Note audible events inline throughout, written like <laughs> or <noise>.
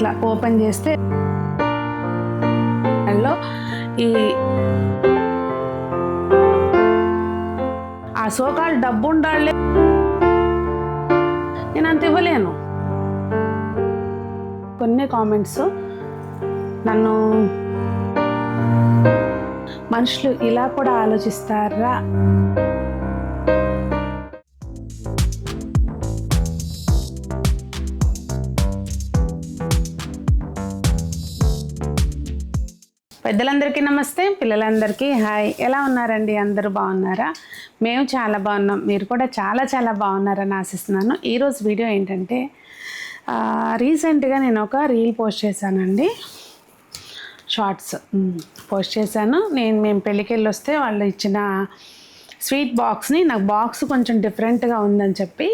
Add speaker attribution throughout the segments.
Speaker 1: ఇట్లా ఓపెన్ చేస్తే దానిలో ఈ ఆ సోకాలు డబ్బు ఉండాలి. నేను అంత ఇవ్వలేను. కొన్ని కామెంట్స్ నన్ను మనుషులు ఇలా కూడా ఆలోచిస్తారా? పెద్దలందరికీ నమస్తే పిల్లలందరికీ హాయ్. ఎలా ఉన్నారండి? అందరూ బాగున్నారా? మేము చాలా బాగున్నాం. మీరు కూడా చాలా చాలా బాగున్నారని ఆశిస్తున్నాను. ఈరోజు వీడియో ఏంటంటే రీసెంట్గా నేను ఒక రీల్ పోస్ట్ చేశానండి. షార్ట్స్. పోస్ట్ చేశాను. నేను మేము పెళ్ళికి వెళ్ళి వస్తే వాళ్ళు ఇచ్చిన స్వీట్ బాక్స్ని నాకు బాక్స్ కొంచెం డిఫరెంట్గా ఉందని చెప్పి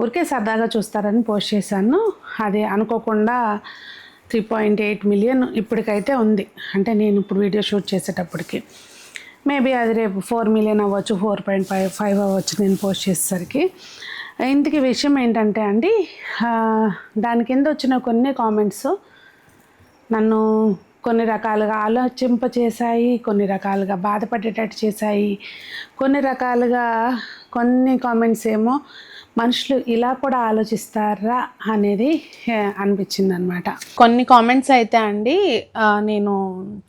Speaker 1: ఊరికే సరదాగా చూస్తారని పోస్ట్ చేశాను. అది అనుకోకుండా త్రీ పాయింట్ ఎయిట్ మిలియన్ ఇప్పటికైతే ఉంది. అంటే నేను ఇప్పుడు వీడియో షూట్ చేసేటప్పటికి. మేబీ అది రేపు ఫోర్ మిలియన్ అవ్వచ్చు ఫోర్ పాయింట్ ఫైవ్ ఫైవ్ అవ్వచ్చు నేను పోస్ట్ చేసేసరికి. ఇంతకీ విషయం ఏంటంటే అండి దాని కింద వచ్చిన కొన్ని కామెంట్స్ నన్ను కొన్ని రకాలుగా ఆలోచింప చేశాయి కొన్ని రకాలుగా బాధపడేటట్టు చేశాయి కొన్ని రకాలుగా కొన్ని కామెంట్స్ ఏమో మనుషులు ఇలా కూడా ఆలోచిస్తారా అనేది అనిపించింది అనమాట కొన్ని కామెంట్స్ అయితే అండి నేను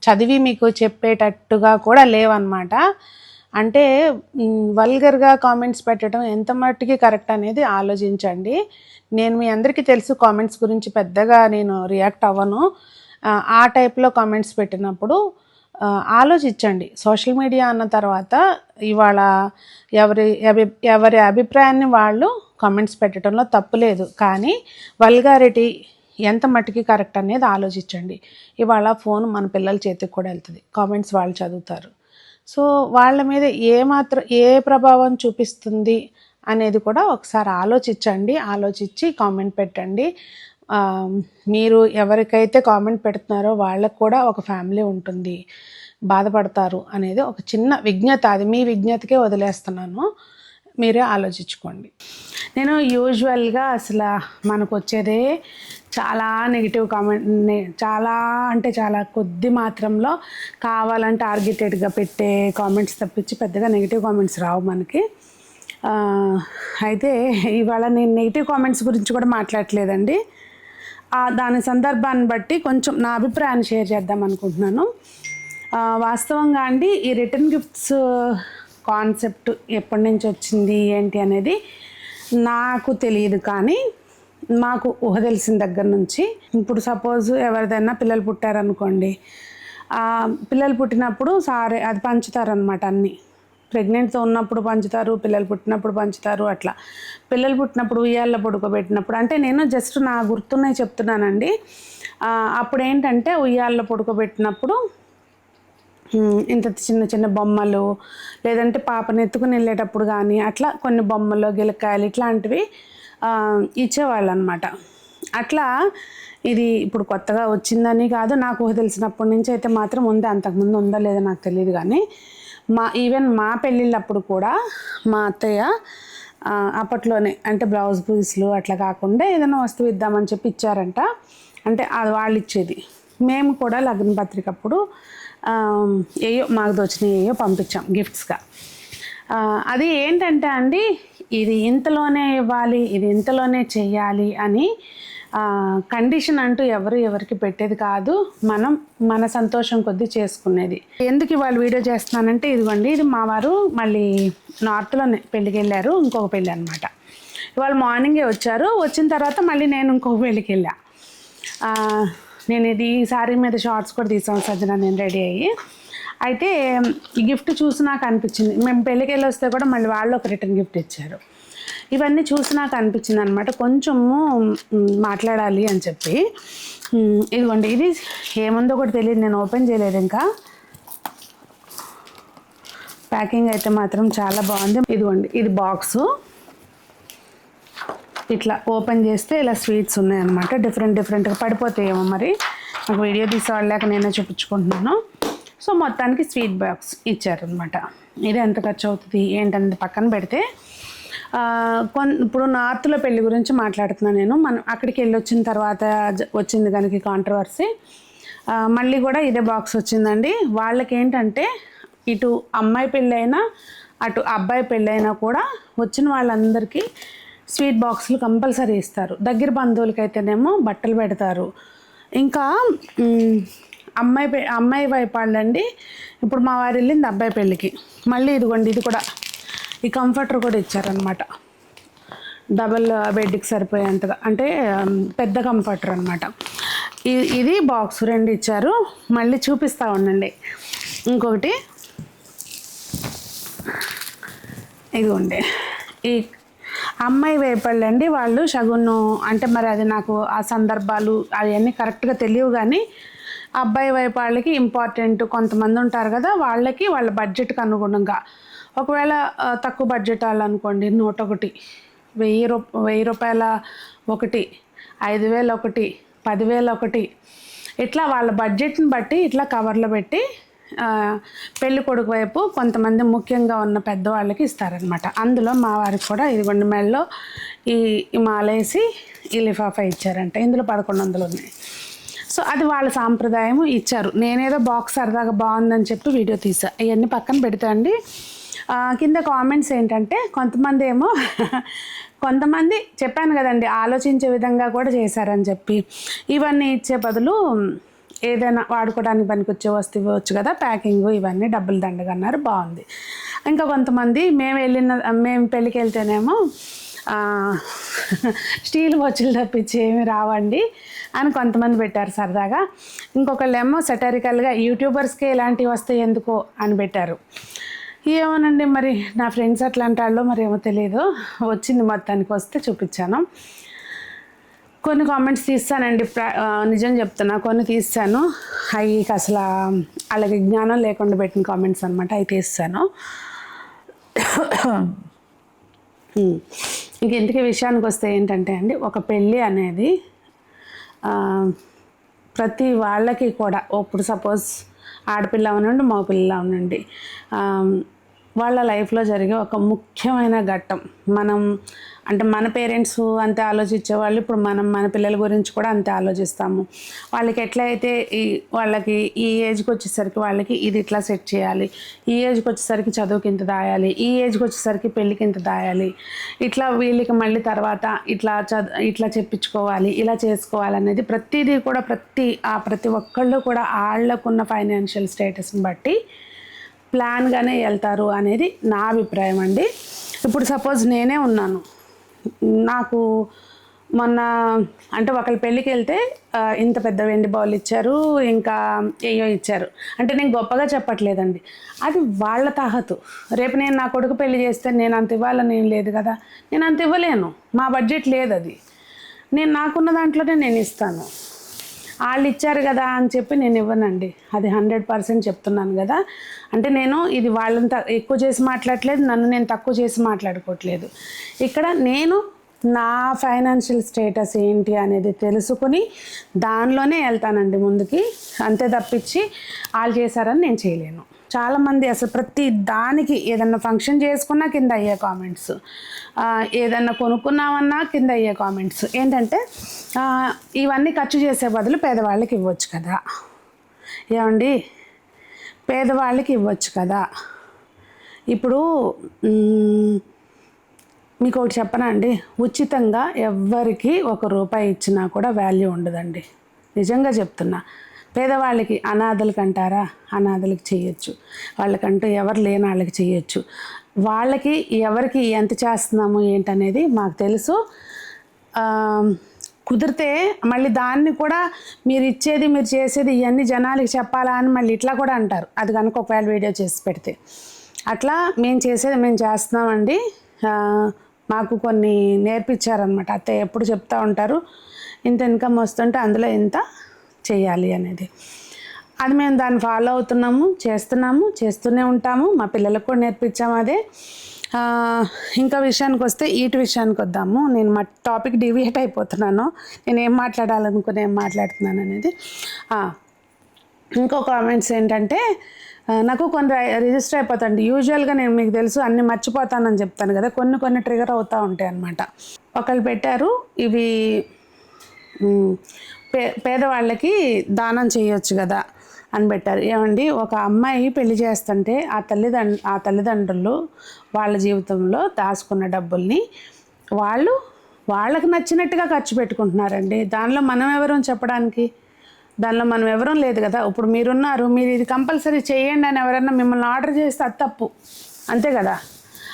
Speaker 1: చదివి మీకు చెప్పేటట్టుగా కూడా లేవన్నమాట అంటే వల్గర్గా కామెంట్స్ పెట్టడం ఎంత మట్టుకి కరెక్ట్ అనేది ఆలోచించండి. నేను మీ అందరికీ తెలుసు కామెంట్స్ గురించి పెద్దగా నేను రియాక్ట్ అవ్వను. ఆ, టైప్లో కామెంట్స్ పెట్టినప్పుడు ఆలోచించండి. సోషల్ మీడియా అన్న తర్వాత ఇవాళ ఎవరి ఎవరి అభిప్రాయాన్ని వాళ్ళు కామెంట్స్ పెట్టడంలో తప్పు లేదు. కానీ వల్గారిటీ ఎంత మట్టుకి కరెక్ట్ అనేది ఆలోచించండి. ఇవాళ ఫోన్ మన పిల్లల చేతికి కూడా వెళ్తుంది. కామెంట్స్ వాళ్ళు చదువుతారు. సో వాళ్ళ మీద ఏ మాత్రం ఏ ప్రభావం చూపిస్తుంది అనేది కూడా ఒకసారి ఆలోచించండి. ఆలోచించి కామెంట్ పెట్టండి. మీరు ఎవరికైతే కామెంట్ పెడుతున్నారో వాళ్ళకు కూడా ఒక ఫ్యామిలీ ఉంటుంది బాధపడతారు అనేది ఒక చిన్న విజ్ఞత అది మీ విజ్ఞతకే వదిలేస్తున్నాను. మీరే ఆలోచించుకోండి. నేను యూజువల్గా అసలు మనకు వచ్చేదే చాలా నెగిటివ్ కామెంట్ చాలా అంటే చాలా కొద్ది మాత్రంలో కావాలని టార్గెటెడ్గా పెట్టే కామెంట్స్ తప్పించి పెద్దగా నెగిటివ్ కామెంట్స్ రావు మనకి. అయితే ఇవాళ నేను నెగిటివ్ కామెంట్స్ గురించి కూడా మాట్లాడట్లేదండి. దాని సందర్భాన్ని బట్టి కొంచెం నా అభిప్రాయాన్ని షేర్ చేద్దాం అనుకుంటున్నాను. వాస్తవంగా అండి ఈ రిటర్న్ గిఫ్ట్స్ కాన్సెప్ట్ ఎప్పటి నుంచి వచ్చింది ఏంటి అనేది నాకు తెలియదు కానీ మాకు ఊహ తెలిసిన దగ్గర నుంచి ఇప్పుడు సపోజ్ ఎవరిదైనా పిల్లలు పుట్టారనుకోండి పిల్లలు పుట్టినప్పుడు సారే అది పంచుతారనమాట అన్నీ. ప్రెగ్నెంట్తో ఉన్నప్పుడు పంచుతారు పిల్లలు పుట్టినప్పుడు పంచుతారు అట్లా. పిల్లలు పుట్టినప్పుడు ఉయ్యాల్లో పడుకోబెట్టినప్పుడు అంటే నేను జస్ట్ నా గుర్తున్నాయి చెప్తున్నానండి. అప్పుడు ఏంటంటే ఉయ్యాల్లో పడుకోబెట్టినప్పుడు ఇంత చిన్న చిన్న బొమ్మలు లేదంటే పాపని ఎత్తుకుని వెళ్ళేటప్పుడు కానీ అట్లా కొన్ని బొమ్మలు గిలకాయలు ఇట్లాంటివి ఇచ్చేవాళ్ళు అనమాట అట్లా ఇది ఇప్పుడు కొత్తగా వచ్చిందని కాదు నాకు తెలిసినప్పటి నుంచి అయితే మాత్రం ఉంది అంతకుముందు ఉందా లేదో నాకు తెలియదు కానీ మా ఈవెన్ మా పెళ్ళిళ్ళప్పుడు కూడా మా అత్తయ్య అప్పట్లోనే అంటే బ్లౌజ్ పీస్లు అట్లా కాకుండా ఏదైనా వస్తువు ఇద్దామని చెప్పి ఇచ్చారంట. అంటే అది వాళ్ళు ఇచ్చేది. మేము కూడా లగ్న పత్రిక అప్పుడు ఏయో మాకు దోచినవి ఏయో పంపించాం గిఫ్ట్స్గా. అది ఏంటంటే అండి ఇది ఇంతలోనే ఇవ్వాలి ఇది ఇంతలోనే చేయాలి అని కండిషన్ అంటూ ఎవరు ఎవరికి పెట్టేది కాదు మనం మన సంతోషం కొద్దీ చేసుకునేది. ఎందుకు ఇవాళ వీడియో చేస్తున్నానంటే ఇదిగోండి ఇది మా వారు మళ్ళీ నార్త్లోనే పెళ్ళికి వెళ్ళారు ఇంకొక పెళ్ళి అనమాట ఇవాళ మార్నింగే వచ్చారు వచ్చిన తర్వాత మళ్ళీ నేను ఇంకొక పెళ్ళికి వెళ్ళా. నేను ఇది ఈ శారీ మీద షార్ట్స్ కూడా తీసాను సజ్జన నేను రెడీ అయ్యి. అయితే ఈ గిఫ్ట్ చూసి నాకు అనిపించింది. మేము పెళ్ళికి వెళ్ళి వస్తే కూడా మళ్ళీ వాళ్ళు ఒక రిటర్న్ గిఫ్ట్ ఇచ్చారు. ఇవన్నీ చూసి నాకు అనిపించింది అనమాట కొంచెము మాట్లాడాలి అని చెప్పి. ఇదిగోండి ఇది ఏముందో కూడా తెలియదు నేను ఓపెన్ చేయలేదు ఇంకా. ప్యాకింగ్ అయితే మాత్రం చాలా బాగుంది. ఇదిగోండి ఇది బాక్సు. ఇట్లా ఓపెన్ చేస్తే ఇలా స్వీట్స్ ఉన్నాయన్నమాట. డిఫరెంట్ డిఫరెంట్గా పడిపోతాయేమో మరి. నాకు వీడియో తీసేవాళ్ళక నేనే చూపించుకుంటున్నాను. సో మొత్తానికి స్వీట్ బాక్స్ ఇచ్చారనమాట ఇది ఎంత ఖర్చు అవుతుంది ఏంటనేది పక్కన పెడితే ఇప్పుడు నార్త్లో పెళ్ళి గురించి మాట్లాడుతున్నాను నేను. మనం అక్కడికి వెళ్ళి వచ్చిన తర్వాత వచ్చింది కనుక కాంట్రవర్సీ మళ్ళీ కూడా ఇదే బాక్స్ వచ్చిందండి. వాళ్ళకి ఏంటంటే ఇటు అమ్మాయి పెళ్ళైనా అటు అబ్బాయి పెళ్ళైనా కూడా వచ్చిన వాళ్ళందరికీ స్వీట్ బాక్సులు కంపల్సరీ ఇస్తారు. దగ్గర బంధువులకైతేనేమో బట్టలు పెడతారు. ఇంకా అమ్మాయి పె అమ్మాయి వైపు వాళ్ళండి. ఇప్పుడు మా వారు వెళ్ళింది అబ్బాయి పెళ్ళికి. మళ్ళీ ఇదిగోండి ఇది కూడా ఈ కంఫర్టర్ కూడా ఇచ్చారనమాట డబల్ బెడ్కి సరిపోయేంతగా అంటే um, పెద్ద కంఫర్టర్ అనమాట ఇది బాక్స్ రెండు ఇచ్చారు. మళ్ళీ చూపిస్తూ ఉండండి. ఇంకొకటి. ఇదిగోండి. ఈ అమ్మాయి వేపళ్ళండి వాళ్ళు షగును అంటే మరి అది నాకు ఆ సందర్భాలు అవన్నీ కరెక్ట్గా తెలియవు కానీ అబ్బాయి వైపు వాళ్ళకి ఇంపార్టెంట్ కొంతమంది ఉంటారు కదా వాళ్ళకి వాళ్ళ బడ్జెట్కి అనుగుణంగా. ఒకవేళ తక్కువ బడ్జెట్ అనుకోండి నూట ఒకటి వెయ్యి రూ వెయ్యి రూపాయల ఒకటి ఐదు వేలు ఒకటి పదివేలు ఒకటి. ఇట్లా వాళ్ళ బడ్జెట్ని బట్టి ఇట్లా కవర్లో పెట్టి పెళ్ళి కొడుకు వైపు కొంతమంది ముఖ్యంగా ఉన్న పెద్దవాళ్ళకి ఇస్తారనమాట అందులో మా వారికి కూడా ఇదిగొండి మెడలో ఈ మాలేసి ఈ లిఫాఫా ఇచ్చారంట. ఇందులో పదకొండు వందలు ఉన్నాయి. సో అది వాళ్ళ సాంప్రదాయం ఇచ్చారు. నేనేదో బాక్స్ సరదాగా బాగుందని చెప్పి వీడియో తీసా. ఇవన్నీ పక్కన పెడతా అండి. కింద కామెంట్స్ ఏంటంటే కొంతమంది ఏమో <laughs> కొంతమంది చెప్పాను కదండి ఆలోచించే విధంగా కూడా చేశారని చెప్పి. ఇవన్నీ ఇచ్చే బదులు ఏదైనా వాడుకోవడానికి పనికొచ్చే వస్తువు ఇవ్వచ్చు కదా ప్యాకింగ్ ఇవన్నీ డబ్బులు దండగా అన్నారు బాగుంది. ఇంకా కొంతమంది మేము వెళ్ళిన మేము పెళ్ళికి వెళ్తేనేమో <laughs> స్టీల్ వచ్చులు తప్పించి ఏమి రావండి అని కొంతమంది పెట్టారు సరదాగా. ఇంకొకళ్ళేమో సెటరికల్గా యూట్యూబర్స్కి ఇలాంటివి వస్తాయి ఎందుకో అని పెట్టారు. ఏమోనండి మరి నా ఫ్రెండ్స్ అట్లా వాళ్ళు మరి ఏమో తెలియదు వచ్చింది మొత్తానికి వస్తే చూపించాను. కొన్ని కామెంట్స్ తీస్తానండి ప్ర- నిజం చెప్తున్నా కొన్ని తీస్తాను. అవి అసలు వాళ్ళకి జ్ఞానం లేకుండా పెట్టిన కామెంట్స్ అనమాట అవి తీస్తాను. ఇంక ఇంతకీ విషయానికి వస్తే ఏంటంటే అండి ఒక పెళ్ళి అనేది ప్రతి వాళ్ళకి కూడా ఇప్పుడు సపోజ్ ఆడపిల్ల అవునండి మగపిల్ల అవనండి ఆ, వాళ్ళ లైఫ్లో జరిగే ఒక ముఖ్యమైన ఘట్టం. మనం అంటే మన పేరెంట్స్ అంతే ఆలోచించే వాళ్ళు ఇప్పుడు మనం మన పిల్లల గురించి కూడా అంతే ఆలోచిస్తాము. వాళ్ళకి ఎట్లయితే ఈ వాళ్ళకి ఈ ఏజ్కి వచ్చేసరికి వాళ్ళకి ఇది ఇట్లా సెట్ చేయాలి. ఈ ఏజ్కి వచ్చేసరికి చదువుకి ఇంత దాయాలి. ఈ ఏజ్కి వచ్చేసరికి పెళ్ళికి ఇంత దాయాలి. ఇట్లా వీళ్ళకి మళ్ళీ తర్వాత ఇట్లా చదు ఇట్లా చెప్పించుకోవాలి ఇలా చేసుకోవాలి అనేది ప్రతిదీ కూడా ప్రతి ఆ ప్రతి ఒక్కళ్ళు కూడా వాళ్ళకున్న ఫైనాన్షియల్ స్టేటస్ని బట్టి ప్లాన్గానే వెళ్తారు అనేది నా అభిప్రాయం అండి. ఇప్పుడు సపోజ్ నేనే ఉన్నాను. నాకు మొన్న అంటే ఒకరి పెళ్ళికి వెళ్తే ఇంత పెద్ద వెండి బౌల్ ఇచ్చారు ఇంకా ఏయో ఇచ్చారు. అంటే నేను గొప్పగా చెప్పట్లేదండి. అది వాళ్ళ తాహతు. రేపు నేను నా కొడుకు పెళ్ళి చేస్తే నేను అంత ఇవ్వాలని ఏం లేదు కదా. నేను అంత ఇవ్వలేను. మా బడ్జెట్ లేదు అది. నేను నాకున్న దాంట్లోనే నేను ఇస్తాను. వాళ్ళు ఇచ్చారు కదా అని చెప్పి నేను ఇవ్వనండి. అది హండ్రెడ్ పర్సెంట్ చెప్తున్నాను కదా. అంటే నేను ఇది వాళ్ళని ఎక్కువ చేసి మాట్లాడట్లేదు నన్ను నేను తక్కువ చేసి మాట్లాడుకోవట్లేదు. ఇక్కడ నేను నా ఫైనాన్షియల్ స్టేటస్ ఏంటి అనేది తెలుసుకుని దానిలోనే వెళ్తానండి ముందుకి. అంతే తప్పించి వాళ్ళు చేశారని నేను చేయలేను. చాలామంది అసలు ప్రతి దానికి ఏదన్నా ఫంక్షన్ చేసుకున్నా కింద అయ్యే కామెంట్స్ ఏదన్నా కొనుక్కున్నామన్నా కింద అయ్యే కామెంట్స్. ఏంటంటే ఇవన్నీ ఖర్చు చేసే బదులు పేదవాళ్ళకి ఇవ్వచ్చు కదా. ఏమండి? పేదవాళ్ళకి ఇవ్వచ్చు కదా. ఇప్పుడు మీకు ఒకటి చెప్పనా అండి? ఉచితంగా ఎవ్వరికి ఒక రూపాయి ఇచ్చినా కూడా వాల్యూ ఉండదండి. నిజంగా చెప్తున్నా. పేదవాళ్ళకి అనాథలకు అంటారా? అనాథలకు చేయొచ్చు. వాళ్ళకంటూ ఎవరు లేని వాళ్ళకి చేయొచ్చు. వాళ్ళకి ఎవరికి ఎంత చేస్తున్నాము ఏంటనేది మాకు తెలుసు. కుదిరితే మళ్ళీ దాన్ని కూడా మీరు ఇచ్చేది మీరు చేసేది ఇవన్నీ జనాలకి చెప్పాలా అని మళ్ళీ ఇట్లా కూడా అంటారు. అది కనుక ఒకవేళ వీడియో చేసి పెడితే. అట్లా మేము చేసేది మేము చేస్తున్నామండి. మాకు కొన్ని నేర్పించారనమాట అత్తయ్య ఎప్పుడు చెప్తా ఉంటారు ఇంత ఇన్కమ్ వస్తుంటే అందులో ఇంత చేయాలి అనేది. అది మేము దాన్ని ఫాలో అవుతున్నాము చేస్తున్నాము చేస్తూనే ఉంటాము. మా పిల్లలకు కూడా నేర్పించాము అదే. ఇంకా విషయానికి వస్తే ఈటి విషయానికి వద్దాము. నేను మా టాపిక్ డివియేట్ అయిపోతున్నాను. నేను ఏం మాట్లాడాలనుకుని ఏం మాట్లాడుతున్నాను అనేది. ఇంకో కామెంట్స్ ఏంటంటే నాకు కొన్ని రిజిస్టర్ అయిపోతాండి యూజువల్గా నేను మీకు తెలుసు అన్ని మర్చిపోతానని చెప్తాను కదా. కొన్ని కొన్ని ట్రిగర్ అవుతూ ఉంటాయి అన్నమాట. ఒకళ్ళు పెట్టారు ఇవి పే పేదవాళ్ళకి దానం చేయొచ్చు కదా అని పెట్టారు. ఏమండి ఒక అమ్మాయి పెళ్ళి చేస్తుంటే ఆ తల్లిదండ్రు ఆ తల్లిదండ్రులు వాళ్ళ జీవితంలో దాచుకున్న డబ్బుల్ని వాళ్ళు వాళ్ళకి నచ్చినట్టుగా ఖర్చు పెట్టుకుంటున్నారండి. దానిలో మనం ఎవరు చెప్పడానికి? దానిలో మనం ఎవరూ లేదు కదా. ఇప్పుడు మీరున్నారు మీరు ఇది కంపల్సరీ చేయండి అని ఎవరన్నా మిమ్మల్ని ఆర్డర్ చేస్తే అది తప్పు. అంతే కదా.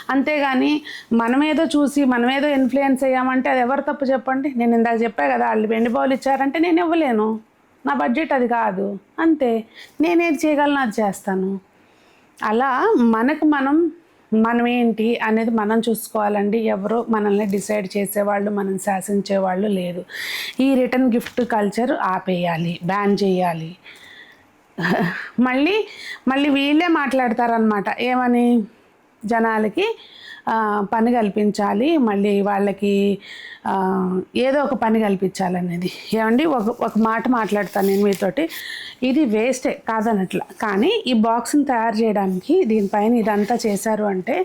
Speaker 1: అంతేగాని మనమేదో చూసి మనమేదో ఇన్ఫ్లుయెన్స్ అయ్యామంటే అది ఎవరు తప్పు చెప్పండి? నేను ఇందాక చెప్పా కదా వాళ్ళు వెండి బౌల్ ఇచ్చారంటే నేను ఇవ్వలేను. నా బడ్జెట్ అది కాదు. అంతే. నేనేది చేయగలను అది చేస్తాను. అలా మనకు మనం మనం ఏంటి అనేది మనం చూసుకోవాలండి. ఎవరు మనల్ని డిసైడ్ చేసేవాళ్ళు మనం శాసించేవాళ్ళు లేదు ఈ రిటర్న్ గిఫ్ట్ కల్చర్ ఆపేయాలి బ్యాన్ చేయాలి. మళ్ళీ మళ్ళీ వీళ్ళే మాట్లాడతారనమాట ఏమని? జనాలకి పని కల్పించాలి మళ్ళీ వాళ్ళకి ఏదో ఒక పని కల్పించాలనేది. ఏమండి? ఒక ఒక మాట మాట్లాడతాను నేను మీతోటి. ఇది వేస్టే కాదనట్ల. కానీ ఈ బాక్స్ని తయారు చేయడానికి దీనిపైన ఇదంతా చేశారు అంటే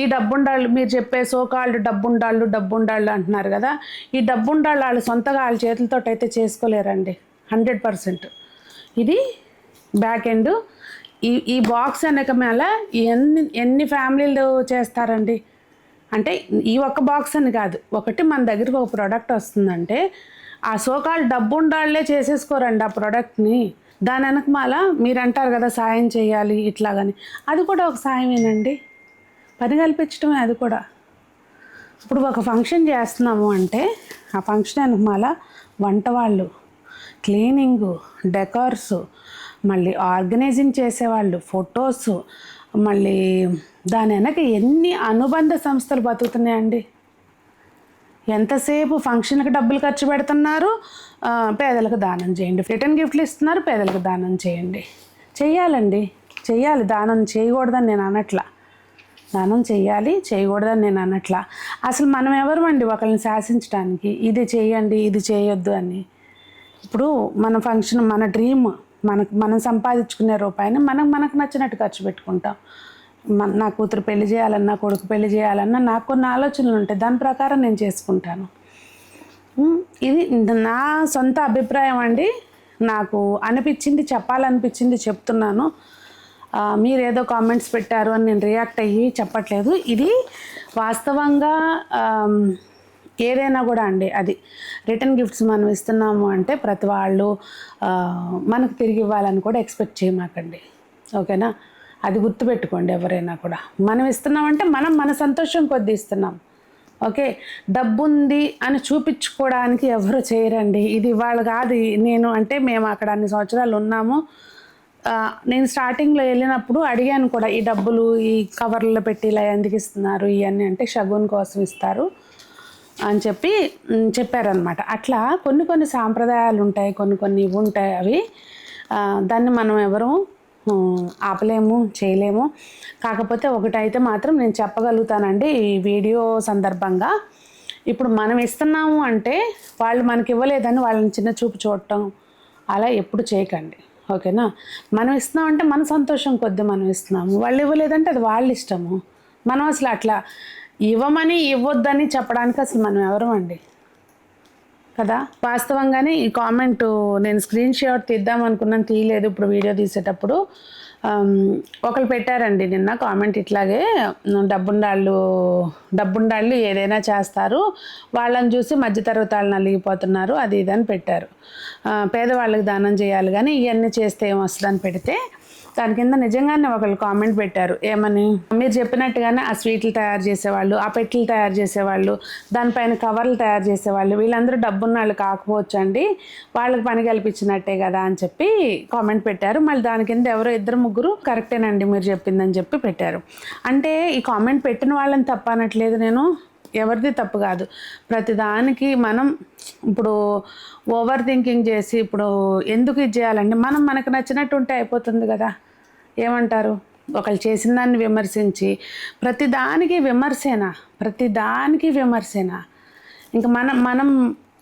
Speaker 1: ఈ డబ్బుండాళ్ళు మీరు చెప్పే సోకాళ్ళు డబ్బుండాళ్ళు డబ్బుండాళ్ళు అంటున్నారు కదా ఈ డబ్బుండాళ్ళు వాళ్ళు సొంతగా వాళ్ళ చేతులతో అయితే చేసుకోలేరండి. Hundred percent. ఇది బ్యాక్ ఎండ్ ఈ ఈ బాక్స్ వెనక మేల ఎన్ని ఎన్ని ఫ్యామిలీలు చేస్తారండి? అంటే ఈ ఒక్క బాక్స్ అని కాదు. ఒకటి మన దగ్గరికి ఒక ప్రోడక్ట్ వస్తుందంటే ఆ సోకాల్ డబ్బు ఉండాళ్ళే చేసేసుకోరండి ఆ ప్రోడక్ట్ని దాని వెనక మాల మీరు అంటారు కదా సాయం చేయాలి ఇట్లాగని. అది కూడా ఒక సాయమేనండి. పని కల్పించడమే అది కూడా. ఇప్పుడు ఒక ఫంక్షన్ చేస్తున్నాము అంటే ఆ ఫంక్షన్ వెనక మాల వంట వాళ్ళు క్లీనింగు డెకార్సు మళ్ళీ ఆర్గనైజింగ్ చేసేవాళ్ళు ఫొటోస్ మళ్ళీ దాని వెనక ఎన్ని అనుబంధ సంస్థలు బతుకుతున్నాయండి. ఎంతసేపు ఫంక్షన్కి డబ్బులు ఖర్చు పెడుతున్నారు? పేదలకు దానం చేయండి. రిటర్న్ గిఫ్ట్లు ఇస్తున్నారు పేదలకు దానం చేయండి. చెయ్యాలండి. చెయ్యాలి. దానం చేయకూడదని నేను అనట్లా. దానం చేయాలి చేయకూడదని నేను అనట్లా. అసలు మనం ఎవరు అండి ఒకరిని శాసించడానికి ఇది చేయండి ఇది చేయొద్దు అని. ఇప్పుడు మన ఫంక్షన్ మన డ్రీమ్ మనకు మనం సంపాదించుకునే రూపాయిని మనం మనకు నచ్చినట్టు ఖర్చు పెట్టుకుంటాం. మన నా కూతురు పెళ్ళి చేయాలన్నా కొడుకు పెళ్ళి చేయాలన్నా నాకు కొన్ని ఆలోచనలు ఉంటాయి. దాని ప్రకారం నేను చేసుకుంటాను. ఇది నా సొంత అభిప్రాయం అండి. నాకు అనిపించింది చెప్పాలనిపించింది చెప్తున్నాను. మీరేదో మీరు ఏదో కామెంట్స్ పెట్టారు అని నేను రియాక్ట్ అయ్యి చెప్పట్లేదు. ఇది వాస్తవంగా ఏదైనా కూడా అండి అది రిటర్న్ గిఫ్ట్స్ మనం ఇస్తున్నాము అంటే ప్రతి వాళ్ళు మనకు తిరిగి ఇవ్వాలని కూడా ఎక్స్పెక్ట్ చేయమాకండి. ఓకేనా? అది గుర్తుపెట్టుకోండి ఎవరైనా కూడా. మనం ఇస్తున్నామంటే మనం మన సంతోషం కొద్దీ ఇస్తున్నాం. ఓకే? డబ్బుంది అని చూపించుకోవడానికి ఎవరు చేయరండి. ఇది వాళ్ళు కాదు నేను అంటే మేము అక్కడ అన్ని సంవత్సరాలు ఉన్నాము. నేను స్టార్టింగ్లో వెళ్ళినప్పుడు అడిగాను కూడా ఈ డబ్బులు ఈ కవర్లో పెట్టి ఇలా ఎందుకు ఇస్తున్నారు ఇవన్నీ అంటే షగున్ కోసం ఇస్తారు. అని చెప్పి చెప్పారనమాట అట్లా కొన్ని కొన్ని సాంప్రదాయాలు ఉంటాయి కొన్ని కొన్ని ఇవి ఉంటాయి అవి. దాన్ని మనం ఎవరు ఆపలేము చేయలేము. కాకపోతే ఒకటైతే మాత్రం నేను చెప్పగలుగుతానండి ఈ వీడియో సందర్భంగా. ఇప్పుడు మనం ఇస్తున్నాము అంటే వాళ్ళు మనకి ఇవ్వలేదని వాళ్ళని చిన్న చూపు చూడటం అలా ఎప్పుడు చేయకండి. ఓకేనా? మనం ఇస్తున్నామంటే మన సంతోషం కొద్దీ మనం ఇస్తున్నాము. వాళ్ళు ఇవ్వలేదంటే అది వాళ్ళ ఇష్టము. మనం అసలు అట్లా ఇవ్వమని ఇవ్వద్దని చెప్పడానికి అసలు మనం ఎవరు అండి? కదా? వాస్తవంగానే ఈ కామెంట్ నేను స్క్రీన్ షాట్ తీద్దాం అనుకున్నాను తీయలేదు ఇప్పుడు వీడియో తీసేటప్పుడు. ఒకరు పెట్టారండి నిన్న కామెంట్ ఇట్లాగే డబ్బుండాళ్ళు డబ్బుండాళ్ళు ఏదైనా చేస్తారు వాళ్ళని చూసి మధ్యతరగతి వాళ్ళు నలిగిపోతున్నారు అది ఇది అని పెట్టారు. పేదవాళ్ళకి దానం చేయాలి కానీ ఇవన్నీ చేస్తే ఏమొస్తుందని పెడితే దాని కింద నిజంగానే ఒకళ్ళు కామెంట్ పెట్టారు. ఏమని? మీరు చెప్పినట్టుగానే ఆ స్వీట్లు తయారు చేసేవాళ్ళు ఆ పెట్టెలు తయారు చేసేవాళ్ళు దానిపైన కవర్లు తయారు చేసేవాళ్ళు వీళ్ళందరూ డబ్బున్న వాళ్ళు కాకపోవచ్చు అండి వాళ్ళకి పని కల్పించినట్టే కదా అని చెప్పి కామెంట్ పెట్టారు. మళ్ళీ దాని కింద ఎవరో ఇద్దరు ముగ్గురు కరెక్టేనండి మీరు చెప్పిందని చెప్పి పెట్టారు. అంటే ఈ కామెంట్ పెట్టిన వాళ్ళని తప్పనట్లేదు నేను. ఎవరిది తప్పు కాదు. ప్రతిదానికి మనం ఇప్పుడు ఓవర్ థింకింగ్ చేసి ఇప్పుడు ఎందుకు ఇది చేయాలండి? మనం మనకు నచ్చినట్టు ఉంటే అయిపోతుంది కదా. ఏమంటారు? ఒకళ్ళు చేసిన దాన్ని విమర్శించి ప్రతిదానికి విమర్శేనా? ప్రతిదానికి విమర్శేనా? ఇంకా మనం మనం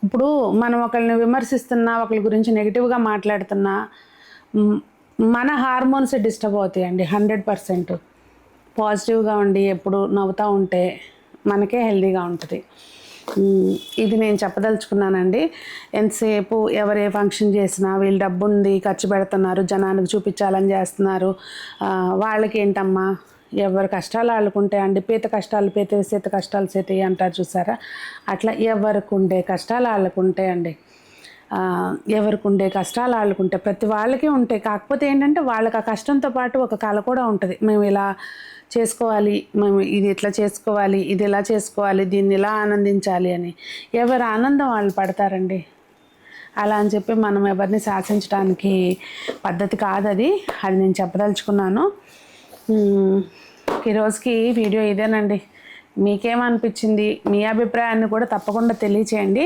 Speaker 1: ఇప్పుడు మనం ఒకరిని విమర్శిస్తున్నా ఒకళ్ళ గురించి నెగిటివ్గా మాట్లాడుతున్నా మన హార్మోన్స్ డిస్టర్బ్ అవుతాయండి హండ్రెడ్ పర్సెంట్. పాజిటివ్గా ఉండి ఎప్పుడు నవ్వుతూ ఉంటే మనకే హెల్దీగా ఉంటుంది. ఇది నేను చెప్పదలుచుకున్నానండి. ఎంతసేపు ఎవరు ఏ ఫంక్షన్ చేసినా వీళ్ళు డబ్బు ఉంది ఖర్చు పెడుతున్నారు జనానికి చూపించాలని చేస్తున్నారు. వాళ్ళకి ఏంటమ్మా ఎవరి కష్టాలు వాళ్ళకుంటే అండి పీత కష్టాలు పీత సీత కష్టాలు సీత అంటారు చూసారా? అట్లా ఎవరికి ఉండే కష్టాలు వాళ్ళకుంటే అండి. ఎవరికి ఉండే కష్టాలు వాళ్ళకుంటే ప్రతి వాళ్ళకి ఉంటాయి. కాకపోతే ఏంటంటే వాళ్ళకి ఆ కష్టంతో పాటు ఒక కళ కూడా ఉంటుంది. మేము ఇలా చేసుకోవాలి మేము ఇది ఇట్లా చేసుకోవాలి ఇది ఇలా చేసుకోవాలి దీన్ని ఇలా ఆనందించాలి అని. ఎవరు ఆనందం వాళ్ళు పడతారండి. అలా అని చెప్పి మనం ఎవరిని శాసించడానికి పద్ధతి కాదు అది. అది నేను చెప్పదలుచుకున్నాను. ఈరోజుకి వీడియో ఇదేనండి. మీకేమనిపించింది? మీ అభిప్రాయాన్ని కూడా తప్పకుండా తెలియచేయండి.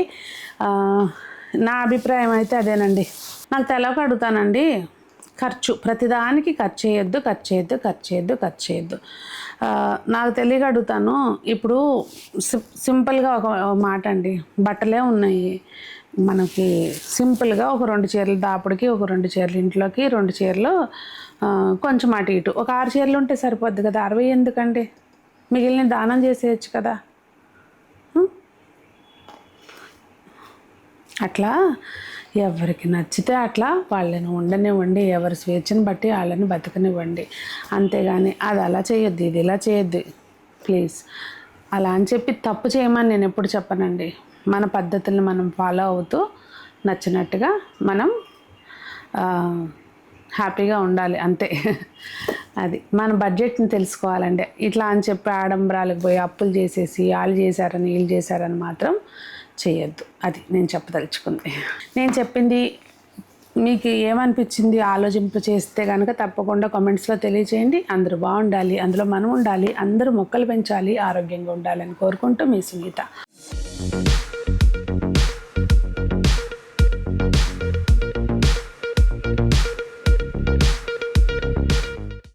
Speaker 1: నా అభిప్రాయం అయితే అదేనండి. నాకు తెలవక అడుగుతానండి. ఖర్చు ప్రతిదానికి ఖర్చు చేయొద్దు ఖర్చు చేయొద్దు ఖర్చు చేయొద్దు ఖర్చు చేయొద్దు. నాకు తెలియక అడుగుతాను. ఇప్పుడు సింపుల్గా ఒక మాట అండి బట్టలే ఉన్నాయి. మనకి సింపుల్గా ఒక రెండు చీరలు దాపుడికి ఒక రెండు చీరలు ఇంట్లోకి రెండు చీరలు కొంచెం అటు ఇటు. ఒక ఆరు చీరలు ఉంటే సరిపోద్ది కదా. అరవై ఎందుకండి? మిగిలిన దానం చేసేయచ్చు కదా. అట్లా ఎవరికి నచ్చితే అట్లా వాళ్ళని ఉండనివ్వండి ఎవరి స్వేచ్ఛను బట్టి వాళ్ళని బతకనివ్వండి. అంతేగాని అది అలా చేయొద్దు ఇది ఇలా చేయొద్దు. ప్లీజ్. అలా అని చెప్పి తప్పు చేయమని నేను ఎప్పుడు చెప్పనండి. మన పద్ధతులను మనం ఫాలో అవుతూ నచ్చినట్టుగా మనం హ్యాపీగా ఉండాలి. అంతే. అది మన బడ్జెట్ని తెలుసుకోవాలంటే ఇట్లా అని చెప్పి ఆడంబరాలకు పోయి అప్పులు చేసేసి వాళ్ళు చేశారని వీళ్ళు చేశారని మాత్రం చేయొద్దు. అది నేను చెప్పదలుచుకుంది. నేను చెప్పింది మీకు ఏమనిపించింది ఆలోచింపు చేస్తే కనుక తప్పకుండా కామెంట్స్లో తెలియజేయండి అందరూ బాగుండాలి అందులో మనం ఉండాలి అందరూ మొక్కలు పెంచాలి ఆరోగ్యంగా ఉండాలని కోరుకుంటూ మీ సునీత.